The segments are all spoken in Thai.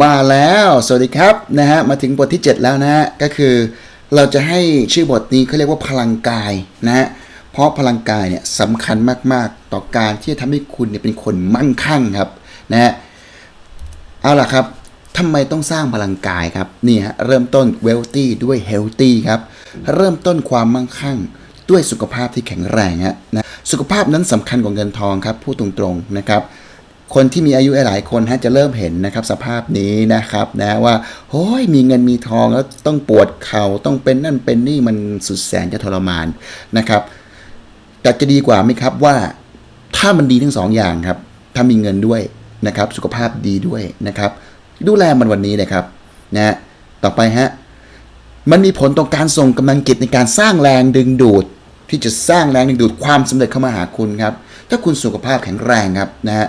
มาแล้ว สวัสดีครับนะฮะ มาถึงบทที่ 7 แล้วนะฮะ ก็คือเราจะให้ชื่อบทนี้เขาเรียกว่าพลังกายนะฮะ เพราะพลังกายเนี่ยสำคัญมาก ๆ ต่อการที่จะทำให้คุณเนี่ยเป็นคนมั่งคั่งครับนะฮะ เอาล่ะครับทำไมต้องสร้างพลังกายครับ นี่ฮะ เริ่มต้น wealthy ด้วย healthy ครับ เริ่มต้นความมั่งคั่งด้วยสุขภาพที่แข็งแรงฮะนะ สุขภาพนั้นสำคัญกว่าเงินทองครับ พูดตรงๆนะครับ คนที่มีอายุหลายคนฮะจะเริ่มเห็นนะครับสภาพนี้นะครับนะว่าโอ้ยมีเงินมีทองแล้วต้องปวดเขา่าต้องเป็นนั่นเป็นนี่มันสุดแสนจะทรมานนะครับแต่จะดีกว่าไหมครับว่าถ้ามันดีทั้งสองอย่างครับ ถ้ามีเงินด้วยนะครับ สุขภาพดีด้วยนะครับ ดูแลมันวันนี้เลยครับนะต่อไปฮะมันมีผลต่อการส่งกำลังจิตในการสร้างแรงดึงดูด ที่จะสร้างแรงดึงดูดความสำเร็จเข้ามาหาคุณครับ ถ้าคุณสุขภาพแข็งแรงครับนะฮะ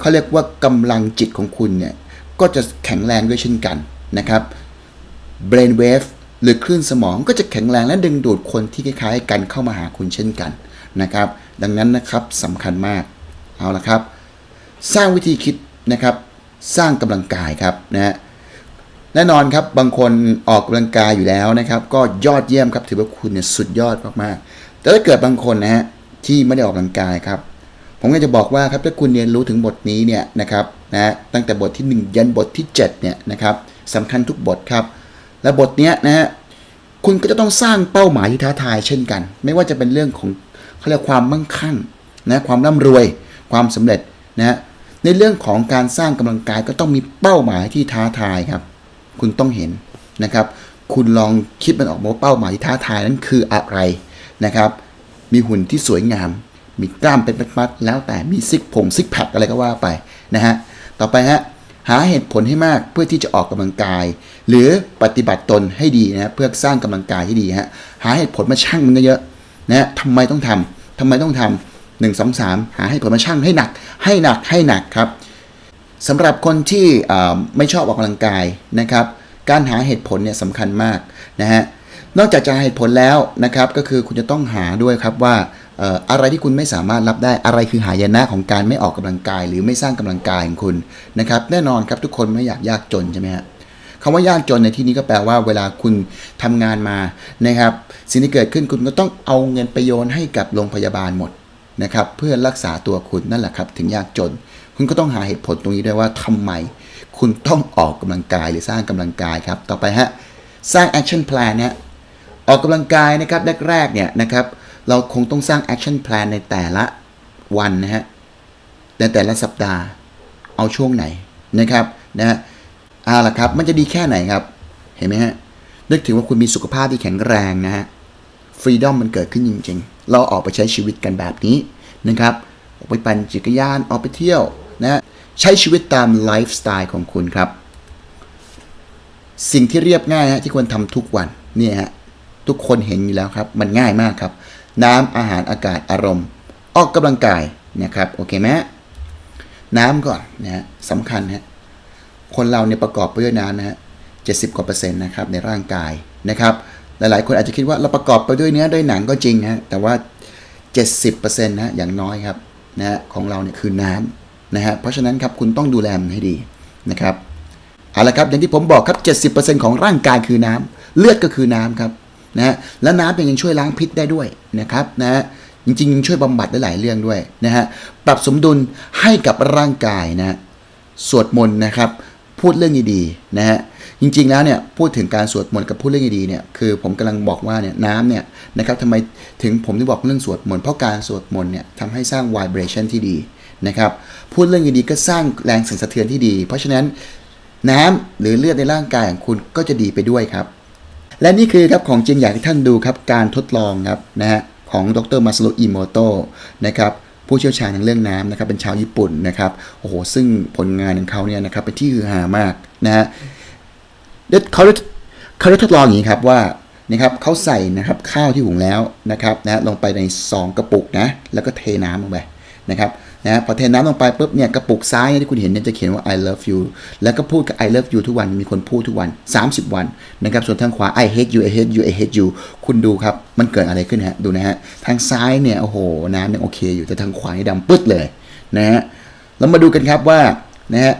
เขาเรียกว่ากำลังจิตของคุณเนี่ยก็จะแข็งแรงด้วยเช่นกันนะครับ brain wave หรือคลื่นสมองก็จะแข็งแรงและดึงดูดคนที่คล้ายๆ กันเข้ามาหาคุณเช่นกันนะครับ ดังนั้นนะครับสำคัญมากเอาละครับ สร้างวิธีคิดนะครับ สร้างกำลังกายครับนะฮะแน่นอนครับบางคนออกกำลังกายอยู่แล้วนะครับ ก็ยอดเยี่ยมครับถือว่าคุณเนี่ยสุดยอดมากๆแต่ถ้าเกิดบางคนนะฮะที่ไม่ได้ออกกำลังกายครับ ผมก็จะบอกว่าครับถ้าคุณเรียนรู้ถึงบทนี้เนี่ยนะครับนะตั้งแต่บทที่ 1 ยันบทที่ 7เนี่ยนะครับสำคัญทุกบทครับ และบทเนี้ยนะฮะคุณก็จะต้องสร้างเป้าหมายที่ท้าทายเช่นกัน ไม่ว่าจะเป็นเรื่องของเขาเรียกความมั่งคั่งนะความร่ำรวย ความสำเร็จนะฮะในเรื่องของการสร้างกำลังกายก็ต้องมีเป้าหมายที่ท้าทายครับ คุณต้องเห็นนะครับ คุณลองคิดมันออกมาว่าเป้าหมายที่ท้าทายนั้นคืออะไรนะครับ มีหุ่นที่สวยงาม มีกล้ามเป็นมัดๆแล้วแต่มีซิกผงซิกแพคอะไรก็ว่าไปนะฮะต่อไปฮะหาเหตุผลให้มากเพื่อที่จะออกกำลังกาย หรือปฏิบัติตนให้ดีนะเพื่อสร้างกำลังกายที่ดีฮะหาเหตุผลมาชั่งมันเยอะๆนะฮะทำไมต้องทำทำไมต้องทำหนึ่งสองสามหาเหตุผลมาชั่งให้หนัก ให้หนักให้หนักครับสำหรับคนที่ไม่ชอบออกกำลังกายนะครับการหาเหตุผลเนี่ยสำคัญมากนะฮะนอกจากจะหาเหตุผลแล้วนะครับก็คือคุณจะต้องหาด้วยครับว่า อะไรที่คุณไม่สามารถรับได้อะไรคือหายนะของการไม่ออกกำลังกาย หรือไม่สร้างกำลังกายของคุณนะครับ แน่นอนครับทุกคนไม่อยากยากจนใช่ไหมฮะคำว่ายากจนในที่นี้ก็แปลว่าเวลาคุณทำงานมานะครับ สิ่งที่เกิดขึ้นคุณก็ต้องเอาเงินไปโยนให้กับโรงพยาบาลหมดนะครับเพื่อรักษาตัวคุณนั่นแหละครับ ถึงยากจน คุณก็ต้องหาเหตุผลตรงนี้ด้วยว่าทำไม คุณต้องออกกำลังกายหรือสร้างกำลังกายครับ ต่อไปฮะสร้าง action plan เนี่ยออกกำลังกายนะครับแรกๆเนี่ยนะครับ เราคงต้องสร้าง action plan ในแต่ละวันนะฮะในแต่ละสัปดาห์เอาช่วงไหนนะครับนะฮะเอาล่ะครับมันจะดีแค่ไหนครับ เห็นไหมฮะนึกถึงว่าคุณมีสุขภาพที่แข็งแรงนะฮะฟรีดอมมันเกิดขึ้นจริง ๆ เราออกไปใช้ชีวิตกันแบบนี้นะครับออกไปปั่นจักรยานออกไปเที่ยวนะใช้ชีวิตตามไลฟ์สไตล์ของคุณครับ สิ่งที่เรียบง่ายฮะที่ควรทำทุกวันเนี่ยฮะทุกคนเห็นอยู่แล้วครับ มันง่ายมากครับ น้ำอาหารอากาศอารมณ์ ออกกำลังกายนะครับโอเคไหมน้ำก่อนนะฮะสำคัญฮะคนเราเนี่ยประกอบไปด้วยน้ำนะฮะ70กว่าเปอร์เซ็นต์นะครับในร่างกายนะครับหลายๆ คนอาจจะคิดว่าเราประกอบไปด้วยเนื้อด้วยหนังก็จริงฮะแต่ว่า 70%นะฮะอย่างน้อยครับนะฮะของเราเนี่ยคือน้ำนะฮะเพราะฉะนั้นครับคุณต้องดูแลมันให้ดีนะครับเอาละครับอย่างที่ผมบอกครับ 70%ของร่างกายคือน้ำเลือดก็คือน้ำครับ นะฮะและน้ำยังช่วยล้างพิษได้ด้วยนะครับนะฮะจริงๆยังช่วยบำบัดได้หลายเรื่องด้วยนะฮะปรับสมดุลให้กับร่างกายนะสวดมนต์นะครับ พูดเรื่องดีๆนะฮะจริงๆแล้วเนี่ยพูดถึงการสวดมนต์กับพูดเรื่องดีๆเนี่ยคือผมกำลังบอกว่าเนี่ยน้ำเนี่ยนะครับทำไมถึงผมที่บอกเรื่องสวดมนต์เพราะการสวดมนต์เนี่ยทำให้สร้าง vibration ที่ดีนะครับพูดเรื่องดีๆก็สร้างแรงสั่นสะเทือนที่ดี เพราะฉะนั้นน้ำหรือเลือดในร่างกายของคุณก็จะดีไปด้วยครับ และนี่คือครับของจริงอยากให้ท่านดูครับการทดลองครับนะฮะของดรมาซาโรอิโมโตนะครับผู้เชี่ยวชาญทางเรื่องน้ำนะครับเป็นชาวญี่ปุ่นนะครับโอ้โหซึ่งผลงานของเขาเนี่ยนะครับเป็นที่ฮือฮามากนะฮะเดี๋ยวเขาได้เขาได้ทดลองอย่างนี้ครับว่านะครับเขาใส่นะครับข้าวที่หุงแล้วนะครับนะลงไปในซองกระปุกนะแล้วก็เทน้ำลงไปนะครับ นะพอเทน้ำลงไปปุ๊บเนี่ยกระปุกซ้ายที่คุณเห็นเนี่ยจะเขียนว่า I love you แล้วก็พูดกับ I love you ทุกวันมีคนพูดทุกวัน 30 วันนะครับส่วนทางขวา I hate you I hate you I hate you คุณดูครับ มันเกิดอะไรขึ้นฮะดูนะฮะทางซ้ายเนี่ยโอ้โหน้ำยังโอเคอยู่แต่ทางขวานี่ดำปึ๊ดเลยนะฮะเรามาดูกันครับว่านะฮะ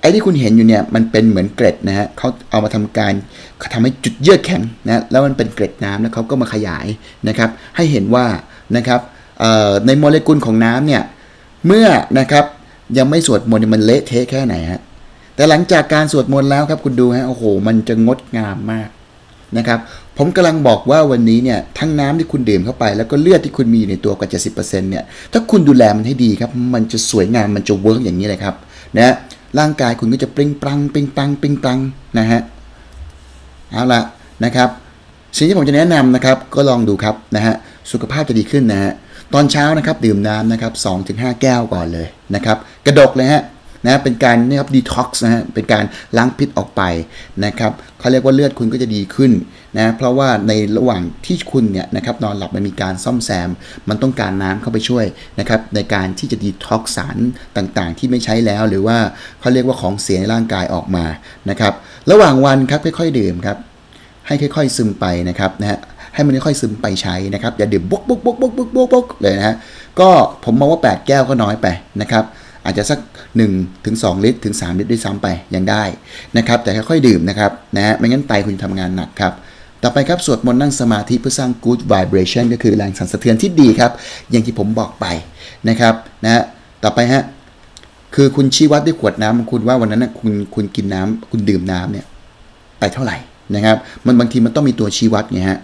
ไอ้ที่คุณเห็นอยู่เนี่ยมันเป็นเหมือนเกล็ดนะฮะเขาเอามาทำการเขาทำให้จุดเยือกแข็งนะแล้วมันเป็นเกล็ดน้ำแล้วเขาก็มาขยายนะครับ ให้เห็นว่านะครับ ในโมเลกุลของน้ำเนี่ยเมื่อนะครับยังไม่สวดมนต์เนี่ยมันเละเทะแค่ไหนฮะแต่หลังจากการสวดมนต์แล้วครับคุณดูฮะโอ้โห มันจะงดงามมากนะครับผมกำลังบอกว่าวันนี้เนี่ยทั้งน้ำที่คุณดื่มเข้าไป แล้วก็เลือดที่คุณมีอยู่ในตัวกว่า70%เนี่ยถ้าคุณดูแลมันให้ดีครับ มันจะสวยงามมันจะเวิร์กอย่างนี้เลยครับนะร่างกายคุณก็จะปริงปรังปริงปรังปริงปรังนะฮะเอาละนะครับสิ่งที่ผมจะแนะนำนะครับก็ลองดูครับนะฮะสุขภาพจะดีขึ้นนะฮะ ตอนเช้านะครับดื่มน้ำนะครับ2-5 แก้วก่อนเลยนะครับ กระดกเลยฮะนะเป็นการนี่ครับดีท็อกซ์นะฮะเป็นการล้างพิษออกไปนะครับเขาเรียกว่าเลือดคุณก็จะดีขึ้นนะเพราะว่าในระหว่างที่คุณเนี่ยนะครับนอนหลับมันมีการซ่อมแซม มันต้องการน้ำเข้าไปช่วยนะครับในการที่จะดีท็อกซ์สารต่างๆ ที่ไม่ใช้แล้วหรือว่าเขาเรียกว่าของเสียในร่างกายออกมานะครับระหว่างวันครับค่อย ๆ ดื่มครับให้ค่อย ๆ ซึมไปนะครับนะฮะ ให้มันค่อยซึมไปใช้นะครับอย่าดื่มบกบกบกบกบกบกบกเลยนะฮะก็ผมมองว่า 8 แก้วก็น้อยไปนะครับอาจจะสัก1ถึง2ลิตรถึง 3 ลิตรด้วยซ้ำไปยังได้นะครับแต่ค่อยๆดื่มนะครับนะฮะไม่งั้นไตคุณทำงานหนักครับต่อไปครับสวดมนต์นั่งสมาธิเพื่อสร้าง good vibration ก็คือแรงสั่นสะเทือนที่ดีครับ อย่างที่ผมบอกไปนะครับนะฮะต่อไปฮะคือคุณชี้วัดด้วยขวดน้ำของคุณว่าวันนั้นนะคุณคุณกินน้ำคุณดื่มน้ำเนี่ยไปเท่าไหร่นะครับ มันบางทีมันต้องมีตัวชี้วัดไงฮะ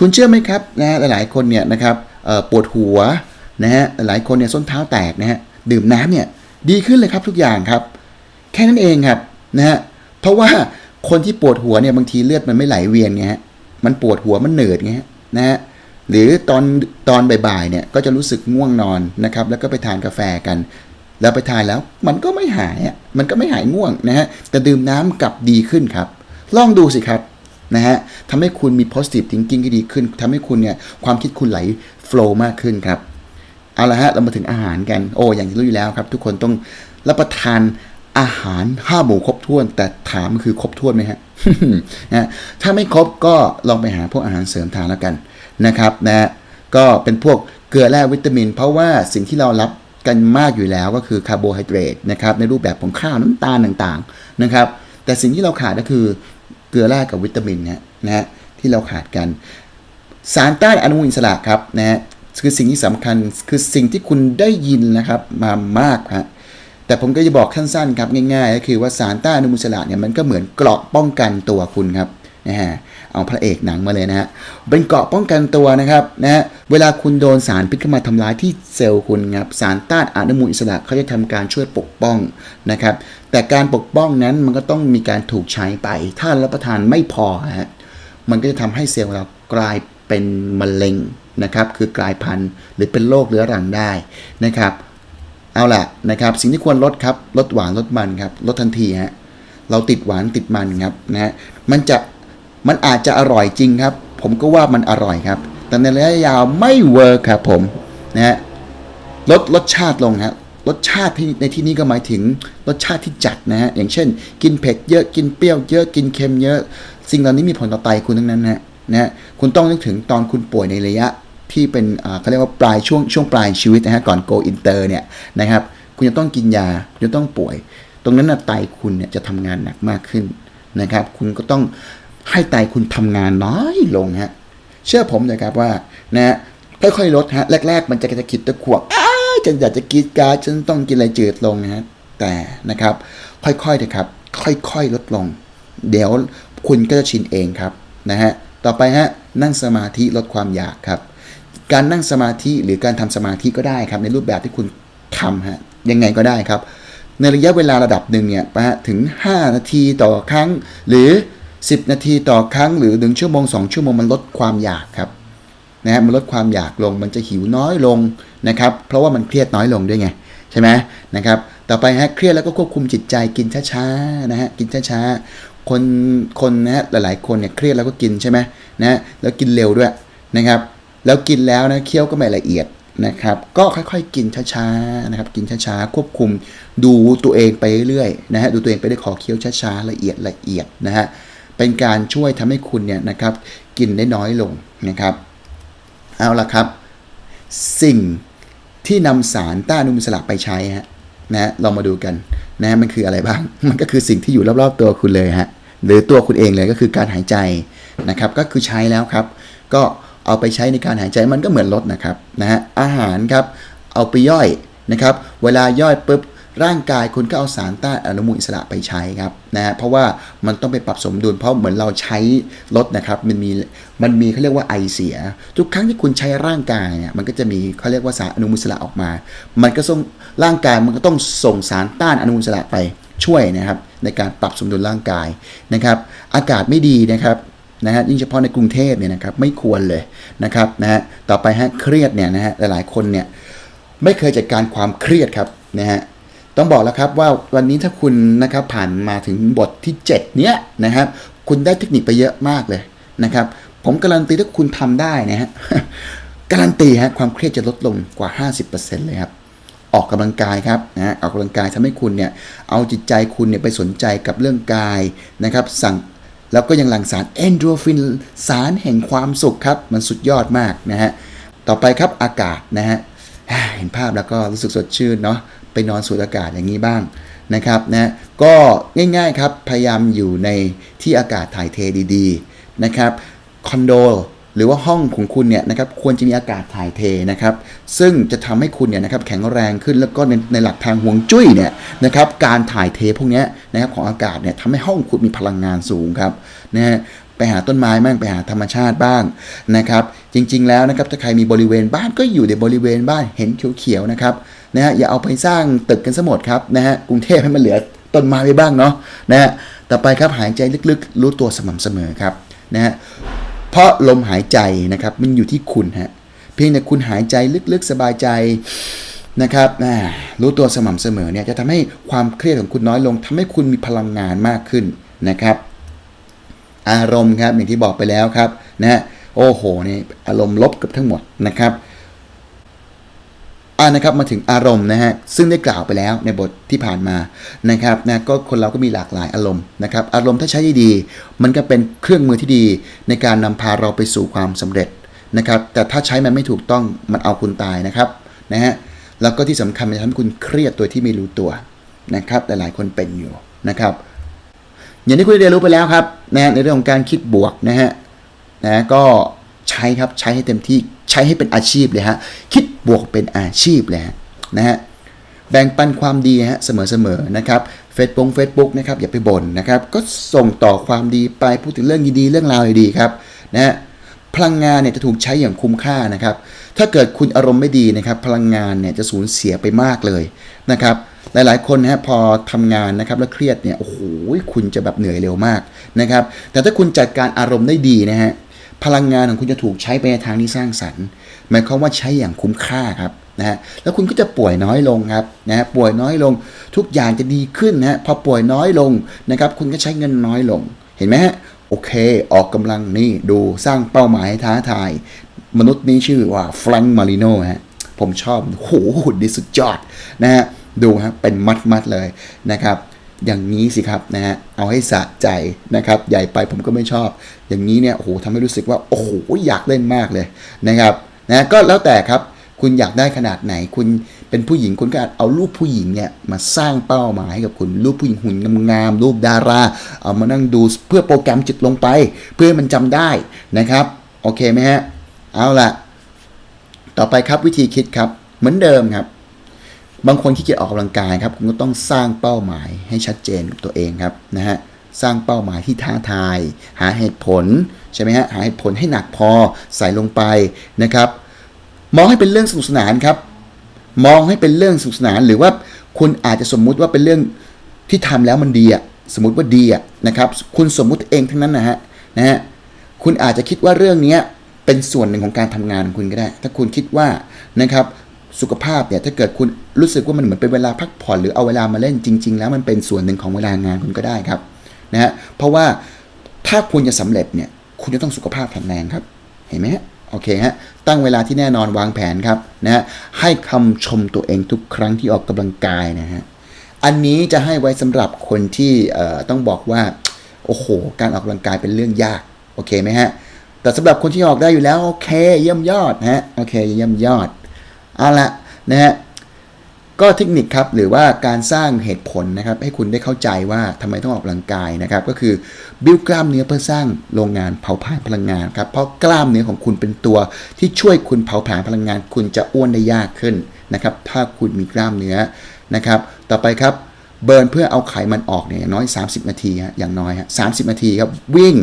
คุณเชื่อไหมครับนะหลายๆคนเนี่ยนะครับปวดหัวนะฮะหลายคนเนี่ยส้นเท้าแตกนะฮะดื่มน้ำเนี่ยดีขึ้นเลยครับทุกอย่างครับ แค่นั้นเองครับนะฮะเพราะว่าคนที่ปวดหัวเนี่ยบางทีเลือดมันไม่ไหลเวียนไงฮะมันปวดหัวมันเหนื่อยไงฮะนะฮะหรือตอนตอนบ่ายๆเนี่ยก็จะรู้สึกง่วงนอนนะครับแล้วก็ไปทานกาแฟกัน แล้วไปทานแล้วมันก็ไม่หายอะมันก็ไม่หายง่วงนะฮะแต่ดื่มน้ำกลับดีขึ้นครับ ลองดูสิครับ นะฮะทำให้คุณมี positive thinking ที่ดีขึ้นทำให้คุณเนี่ยความคิดคุณไหล flow มากขึ้นครับ เอาละฮะ เรามาถึงอาหารกัน โอ้ อย่างที่รู้อยู่แล้วครับ ทุกคนต้องรับประทานอาหารห้าหมู่ครบถ้วน แต่ถามคือครบถ้วนไหมฮะนะฮะถ้าไม่ครบก็ลองไปหาพวกอาหารเสริมทานแล้วกันนะครับนะก็เป็นพวกเกลือแร่วิตามิน เพราะว่าสิ่งที่เรารับกันมากอยู่แล้วก็คือคาร์โบไฮเดรตนะครับในรูปแบบของข้าวน้ำตาลต่างๆนะครับแต่สิ่งที่เราขาดก็คือ เกลือแร่กับวิตามินนะนะฮะที่เราขาดกัน สารต้านอนุมูลอิสระครับนะฮะคือสิ่งที่สำคัญคือสิ่งที่คุณได้ยินนะครับมามากฮะแต่ผมก็จะบอกสั้นๆครับง่ายๆ ก็คือว่าสารต้านอนุมูลอิสระเนี่ยมันก็เหมือนเกราะป้องกันตัวคุณครับนะฮะ เอาพระเอกหนังมาเลยนะฮะเป็นเกราะป้องกันตัวนะครับนะฮะเวลาคุณโดนสารพิษเข้ามาทำร้ายที่เซลล์คุณครับสารต้านอนุมูลอิสระเขาจะทำการช่วยปกป้องนะครับแต่การปกป้องนั้นมันก็ต้องมีการถูกใช้ไป ถ้ารับประทานไม่พอฮะมันก็จะทำให้เซลล์เรากลายเป็นมะเร็งนะครับคือกลายพันธุ์หรือเป็นโรคเรื้อรังได้นะครับเอาล่ะนะครับสิ่งที่ควรลดครับลดหวานลดมันครับลดทันทีฮะเราติดหวานติดมันครับนะฮะมันจะ มันอาจจะอร่อยจริงครับ ผมก็ว่ามันอร่อยครับ แต่ในระยะยาวไม่เวิร์คครับผมนะฮะลดรสชาติลงฮะรสชาติที่ในที่นี้ก็หมายถึงรสชาติที่จัดนะฮะอย่างเช่น กินเผ็ดเยอะกินเปรี้ยวเยอะกินเค็มเยอะ สิ่งเหล่านี้มีผลต่อไตคุณทั้งนั้นนะฮะนะฮะคุณต้องนึกถึงตอนคุณป่วยในระยะที่เป็นเขาเรียกว่าปลายช่วงช่วงปลายชีวิตนะฮะก่อน go inter เนี่ยนะครับคุณจะต้องกินยาคุณจะต้องป่วย ตรงนั้นนะไตคุณเนี่ยจะทำงานหนักมากขึ้นนะครับ คุณก็ต้อง ให้ไตคุณทำงานน้อยลงฮะ เชื่อผมนะครับว่านะฮะค่อยๆลดฮะแรก ๆ มันจะกระคิดตะขวกอ้าฉันอยากจะกินกาฉันต้องกินอะไรจืดลงนะฮะแต่นะครับ ค่อยๆนะครับ ค่อยๆลดลง เดี๋ยวคุณก็จะชินเองครับนะฮะต่อไปฮะนั่งสมาธิลดความอยากครับ การนั่งสมาธิหรือการทำสมาธิก็ได้ครับ ในรูปแบบที่คุณทำฮะยังไงก็ได้ครับ ในระยะเวลาระดับหนึ่งเนี่ยนะฮะถึง 5 นาทีต่อครั้ง หรือ 10 นาทีต่อครั้งหรือ 1 ชั่วโมง 2 ชั่วโมงมันลดความอยากครับนะฮะมันลดความอยากลงมันจะหิวน้อยลงนะครับ เพราะว่ามันเครียดน้อยลงด้วยไงใช่ไหมนะครับต่อไปฮะเครียดแล้วก็ควบคุมจิตใจกินช้าๆนะฮะกินช้าๆคนคนนะฮะหลายๆคนเนี่ยเครียดแล้วก็กินใช่ไหมนะฮะแล้วกินเร็วด้วยนะครับ แล้วกินแล้วนะเคี้ยวก็ไม่ละเอียดนะครับก็ค่อยๆ กินช้าๆนะครับกินช้าๆควบคุมดูตัวเองไปเรื่อยๆนะฮะดูตัวเองไปได้ขอเคี้ยวช้าๆละเอียดละเอียดนะฮะ เป็นการช่วยทำให้คุณเนี่ยนะครับกินได้น้อยลงนะครับ เอาละครับ สิ่งที่นำสารต้านอนุมูลอิสระไปใช้ฮะนะฮะเรามาดูกันนะฮะมันคืออะไรบ้าง มันก็คือสิ่งที่อยู่รอบๆตัวคุณเลยฮะหรือตัวคุณเองเลยก็คือการหายใจนะครับ ก็คือใช้แล้วครับ ก็เอาไปใช้ในการหายใจมันก็เหมือนรถนะครับนะฮะอาหารครับเอาไปย่อยนะครับ เวลาย่อยปุ๊บ ร่างกายคุณก็เอาสารต้านอนุมูลอิสระไปใช้ครับนะฮะเพราะว่ามันต้องไปปรับสมดุลเพราะเหมือนเราใช้รถนะครับมันมีมันมีเขาเรียกว่าไอเสีย ทุกครั้งที่คุณใช้ร่างกายเนี่ยมันก็จะมีเขาเรียกว่าสารอนุมูลอิสระออกมา มันก็ส่งร่างกายมันก็ต้องส่งสารต้านอนุมูลอิสระไปช่วยนะครับในการปรับสมดุลร่างกายนะครับ อากาศไม่ดีนะครับนะฮะยิ่งเฉพาะในกรุงเทพเนี่ยนะครับไม่ควรเลยนะครับนะฮะต่อไปฮะเครียดเนี่ยนะฮะหลายๆคนเนี่ยไม่เคยจัดการความเครียดครับนะฮะ ต้องบอกแล้วครับว่าวันนี้ถ้าคุณนะครับผ่านมาถึงบทที่ 7 เนี้ยนะครับ คุณได้เทคนิคไปเยอะมากเลยนะครับ ผมการันตีถ้าคุณทำได้นะฮะการันตีฮะความเครียดจะลดลงกว่า 50%เลยครับออกกำลังกายครับนะฮะออกกำลังกายทำให้คุณเนี่ยเอาจิตใจคุณเนี่ยไปสนใจกับเรื่องกายนะครับสั่งแล้วก็ยังหลั่งสารเอนโดรฟินสารแห่งความสุขครับ มันสุดยอดมากนะฮะต่อไปครับอากาศนะฮะเห็นภาพแล้วก็รู้สึกสดชื่นเนาะ ไปนอนสูดอากาศอย่างนี้บ้างนะครับนะก็ง่ายๆครับพยายามอยู่ในที่อากาศถ่ายเทดีๆนะครับคอนโดหรือว่าห้องของคุณเนี่ยนะครับควรจะมีอากาศถ่ายเทนะครับซึ่งจะทำให้คุณเนี่ยนะครับแข็งแรงขึ้นแล้วก็ในในหลักทางห่วงจุ้ยเนี่ยนะครับการถ่ายเทพวกนี้นะครับของอากาศเนี่ยทำให้ห้องคุณมีพลังงานสูงครับนะฮะไปหาต้นไม้บ้างไปหาธรรมชาติบ้างนะครับ จริงๆแล้วนะครับถ้าใครมีบริเวณบ้านก็อยู่ในบริเวณบ้านเห็นเขียวๆนะครับ นะฮะอย่าเอาไปสร้างตึกกันซะหมดครับนะฮะกรุงเทพให้มันเหลือต้นไม้ไว้บ้างเนาะนะฮะต่อไปครับหายใจลึกๆ รู้ตัวสม่ำเสมอครับนะฮะเพราะลมหายใจนะครับมันอยู่ที่คุณฮะเพียงแต่คุณหายใจลึกๆสบายใจนะครับรู้ตัวสม่ำเสมอเนี่ยจะทำให้ความเครียดของคุณน้อยลงทำให้คุณมีพลังงานมากขึ้นนะครับอารมณ์ครับอย่างที่บอกไปแล้วครับนะฮะโอ้โหนี่อารมณ์ลบเกับทั้งหมดนะครับ อ่านะครับมาถึงอารมณ์นะฮะซึ่งได้กล่าวไปแล้วในบทที่ผ่านมานะครับนะก็คนเราก็มีหลากหลายอารมณ์นะครับอารมณ์ถ้าใช้ดี มันก็เป็นเครื่องมือที่ดีในการนำพาเราไปสู่ความสำเร็จนะครับแต่ถ้าใช้มันไม่ถูกต้องมันเอาคุณตายนะครับนะฮะแล้วก็ที่สำคัญมันจะทำให้คุณเครียดโดยที่ไม่รู้ตัวนะครับหลายๆคนเป็นอยู่นะครับ อย่างที่คุณได้เรียนรู้ไปแล้วครับนะในเรื่องของการคิดบวกนะฮะนะก็ ใช้ครับใช้ให้เต็มที่ใช้ให้เป็นอาชีพเลยฮะคิดบวกเป็นอาชีพเลยฮะนะฮะแบ่งปันความดีฮะเสมอๆนะครับเฟซบุ๊กเฟซบุ๊กนะครับอย่าไปบ่นนะครับก็ส่งต่อความดีไปพูดถึงเรื่องดีๆเรื่องราวดีๆครับนะฮะพลังงานเนี่ยจะถูกใช้อย่างคุ้มค่านะครับ ถ้าเกิดคุณอารมณ์ไม่ดีนะครับ พลังงานเนี่ยจะสูญเสียไปมากเลยนะครับ หลายๆคนนะฮะพอทำงานนะครับแล้วเครียดเนี่ยโอ้โหคุณจะแบบเหนื่อยเร็วมากนะครับ แต่ถ้าคุณจัดการอารมณ์ได้ดีนะฮะ พลังงานของคุณจะถูกใช้ไปในทางที่สร้างสรรค์ หมายความว่าใช้อย่างคุ้มค่าครับนะฮะแล้วคุณก็จะป่วยน้อยลงครับนะฮะป่วยน้อยลงทุกอย่างจะดีขึ้นนะฮะพอป่วยน้อยลงนะครับคุณก็ใช้เงินน้อยลง เห็นไหมฮะโอเค ออกกำลังนี่ดูสร้างเป้าหมายให้ท้าทาย มนุษย์นี้ชื่อว่าแฟรงก์มาริโนฮะผมชอบโหหุ่นดีสุดยอดนะฮะดูฮะเป็นมัดมัดเลยนะครับ อย่างนี้สิครับนะฮะเอาให้สะใจนะครับ ใหญ่ไปผมก็ไม่ชอบ อย่างนี้เนี่ยโอ้โหทำให้รู้สึกว่าโอ้โหอยากเล่นมากเลยนะครับนะก็แล้วแต่ครับคุณอยากได้ขนาดไหน คุณเป็นผู้หญิงคุณก็เอารูปผู้หญิงเนี่ยมาสร้างเป้าหมายให้กับคุณรูปผู้หญิงหุ่นงามๆรูปดารา เอามานั่งดูเพื่อโปรแกรมจิตลงไป เพื่อให้มันจำได้นะครับโอเคไหมฮะเอาละต่อไปครับวิธีคิดครับเหมือนเดิมครับ บางคนขี้เกียจออกกำลังกายครับคุณก็ต้องสร้างเป้าหมายให้ชัดเจนกับตัวเองครับนะฮะสร้างเป้าหมายที่ท้าทาย หาเหตุผลใช่ไหมฮะหาเหตุผลให้หนักพอใส่ลงไปนะครับ มองให้เป็นเรื่องสนุกสนานครับ มองให้เป็นเรื่องสนุกสนาน หรือว่าคุณอาจจะสมมุติว่าเป็นเรื่องที่ทำแล้วมันดีอะสมมติว่าดีอะนะครับ คุณสมมุติเองทั้งนั้นนะฮะนะฮะคุณอาจจะคิดว่าเรื่องนี้เป็นส่วนหนึ่งของการทำงานของคุณก็ได้ ถ้าคุณคิดว่านะครับ สุขภาพเนี่ยถ้าเกิดคุณรู้สึกว่ามันเหมือนเป็นเวลาพักผ่อนหรือเอาเวลามาเล่นจริง ๆ แล้วมันเป็นส่วนหนึ่งของเวลางานคุณก็ได้ครับนะฮะเพราะว่าถ้าคุณจะสำเร็จเนี่ยคุณจะต้องสุขภาพแข็งแรงครับ เห็นไหมฮะโอเคฮะตั้งเวลาที่แน่นอนวางแผนครับนะฮะให้คำชมตัวเองทุกครั้งที่ออกกำลังกายนะฮะอันนี้จะให้ไว้สำหรับคนที่ต้องบอกว่าโอ้โห การออกกำลังกายเป็นเรื่องยากโอเคไหมฮะแต่สำหรับคนที่ออกได้อยู่แล้วโอเค เยี่ยมยอดนะฮะโอเคเยี่ยมยอด เอาละนะฮะก็เทคนิคครับหรือว่าการสร้างเหตุผลนะครับ ให้คุณได้เข้าใจว่าทำไมต้องออกกำลังกายนะครับ ก็คือบิวกล้ามเนื้อเพื่อสร้างโรงงานเผาผลาญพลังงานครับเพราะกล้ามเนื้อของคุณเป็นตัวที่ช่วยคุณเผาผลาญพลังงาน คุณจะอ้วนได้ยากขึ้นนะครับ ถ้าคุณมีกล้ามเนื้อนะครับ ต่อไปครับเบิร์นเพื่อเอาไขมันออกเนี่ยอย่างน้อย 30 นาทีฮะอย่างน้อยฮะ30นาทีครับวิ่ง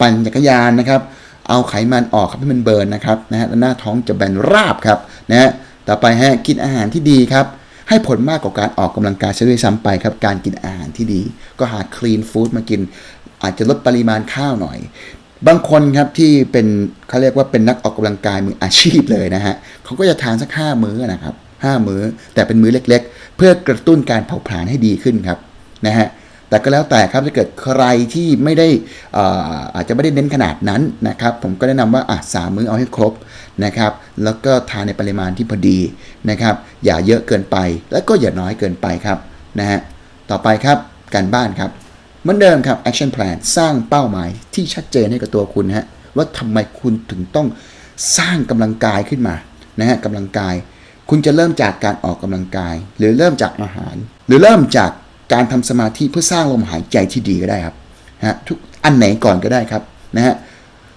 ปั่นจักรยานนะครับ เอาไขมันออกครับให้มันเบิร์นนะครับนะฮะแล้วหน้าท้องจะแบนราบครับนะฮะ ต่อไปฮะกินอาหารที่ดีครับ ให้ผลมากกว่าการออกกำลังกายซะด้วยซ้ำไปครับ การกินอาหารที่ดี ก็หาคลีนฟู้ดมากิน อาจจะลดปริมาณข้าวหน่อย บางคนครับที่เป็นเขาเรียกว่าเป็นนักออกกำลังกายมืออาชีพเลยนะฮะเขาก็จะทานสักห้ามื้อนะครับห้ามื้อแต่เป็นมื้อเล็ก ๆ เพื่อกระตุ้นการเผาผลาญให้ดีขึ้นครับนะฮะ แต่ก็แล้วแต่ครับถ้าเกิดใครที่ไม่ได้อ่ออาจจะไม่ได้เน้นขนาดนั้นนะครับ ผมก็แนะนำว่าอะสามมื้อเอาให้ครบนะครับ แล้วก็ทานในปริมาณที่พอดีนะครับ อย่าเยอะเกินไป แล้วก็อย่าน้อยเกินไปครับนะฮะต่อไปครับการบ้านครับเหมือนเดิมครับ action plan สร้างเป้าหมายที่ชัดเจนให้กับตัวคุณฮะว่าทำไมคุณถึงต้องสร้างกำลังกายขึ้นมานะฮะกำลังกาย คุณจะเริ่มจากการออกกำลังกาย หรือเริ่มจากอาหาร หรือเริ่มจาก การทำสมาธิเพื่อสร้างลมหายใจที่ดีก็ได้ครับฮะทุกอันไหนก่อนก็ได้ครับนะฮะ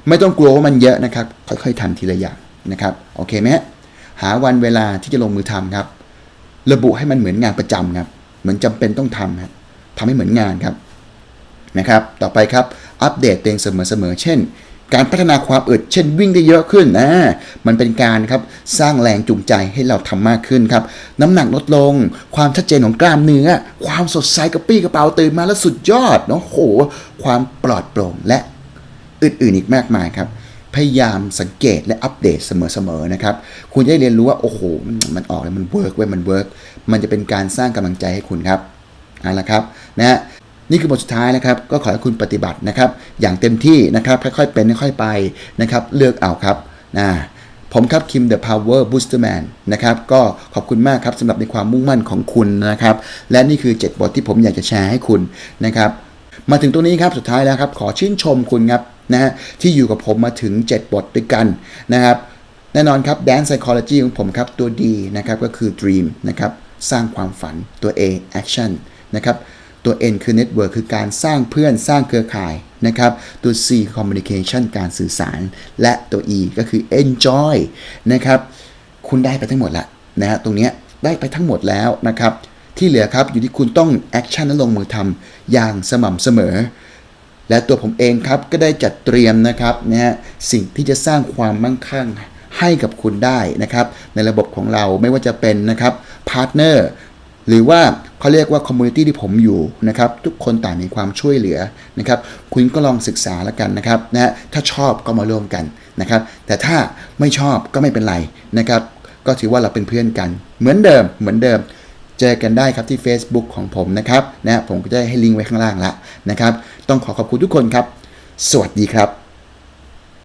ไม่ต้องกลัวว่ามันเยอะนะครับ ค่อยๆทำทีละอย่างนะครับโอเคไหมฮะหาวันเวลาที่จะลงมือทำครับ ระบุให้มันเหมือนงานประจำครับเหมือนจำเป็นต้องทำครับทำให้เหมือนงานครับนะครับ ต่อไปครับอัปเดตตัวเองเสมอๆเช่น การพัฒนาความอึดเช่นวิ่งได้เยอะขึ้นนะมันเป็นการครับสร้างแรงจูงใจให้เราทำมากขึ้นครับน้ำหนักลดลง ความชัดเจนของกล้ามเนื้อ ความสดใสกระปี้กระเป๋าตื่นมาแล้วสุดยอดเนาะโห ความปลอดโปร่งและอื่นๆอีกมากมายครับพยายามสังเกตและอัปเดตเสมอๆนะครับ คุณจะได้เรียนรู้ว่า โอ้โห มันมันออกแล้วมันเวิร์กเว้ยมันเวิร์กมันจะเป็นการสร้างกำลังใจให้คุณครับเอาละครับนะฮะ นี่คือบทสุดท้ายนะครับ ก็ขอให้คุณปฏิบัตินะครับ อย่างเต็มที่นะครับ ค่อยๆเป็นค่อยๆไปนะครับ เลือกเอาครับนะผมครับคิม The Power Booster Man นนะครับ ก็ขอบคุณมากครับสำหรับในความมุ่งมั่นของคุณนะครับ และนี่คือ 7 บทที่ผมอยากจะแชร์ให้คุณนะครับ มาถึงตรงนี้ครับสุดท้ายแล้วครับ ขอชื่นชมคุณครับนะฮะที่อยู่กับผมมาถึง 7 บทด้วยกันนะครับแน่นอนครับ Dance Psychology ของผมครับตัว D นะครับก็คือ Dream นะครับสร้างความฝันตัว A Action นะครับ ตัว N คือ Network คือการสร้างเพื่อนสร้างเครือข่ายนะครับ ตัว C Communication การสื่อสาร และตัว E ก็คือ Enjoy นะครับ คุณได้ไปทั้งหมดละนะฮะตรงนี้ได้ไปทั้งหมดแล้วนะครับ ที่เหลือครับอยู่ที่คุณต้องแอคชั่นและลงมือทำอย่างสม่ำเสมอ และตัวผมเองครับก็ได้จัดเตรียมนะครับนะฮะสิ่งที่จะสร้างความมั่งคั่งให้กับคุณได้นะครับ ในระบบของเราไม่ว่าจะเป็นนะครับพาร์ทเนอร์หรือว่า เขาเรียกว่าคอมมูนิตี้ที่ผมอยู่นะครับทุกคนต่างมีความช่วยเหลือนะครับคุณก็ลองศึกษาแล้วกันนะครับนะฮะถ้าชอบก็มาร่วมกันนะครับแต่ถ้าไม่ชอบก็ไม่เป็นไรนะครับก็ถือว่าเราเป็นเพื่อนกัน เหมือนเดิมเหมือนเดิม เจอกันได้ครับที่ Facebook ของผมนะครับนะผมก็จะให้ลิงก์ไว้ข้างล่างละนะครับต้องขอขอบคุณทุกคนครับ สวัสดีครับ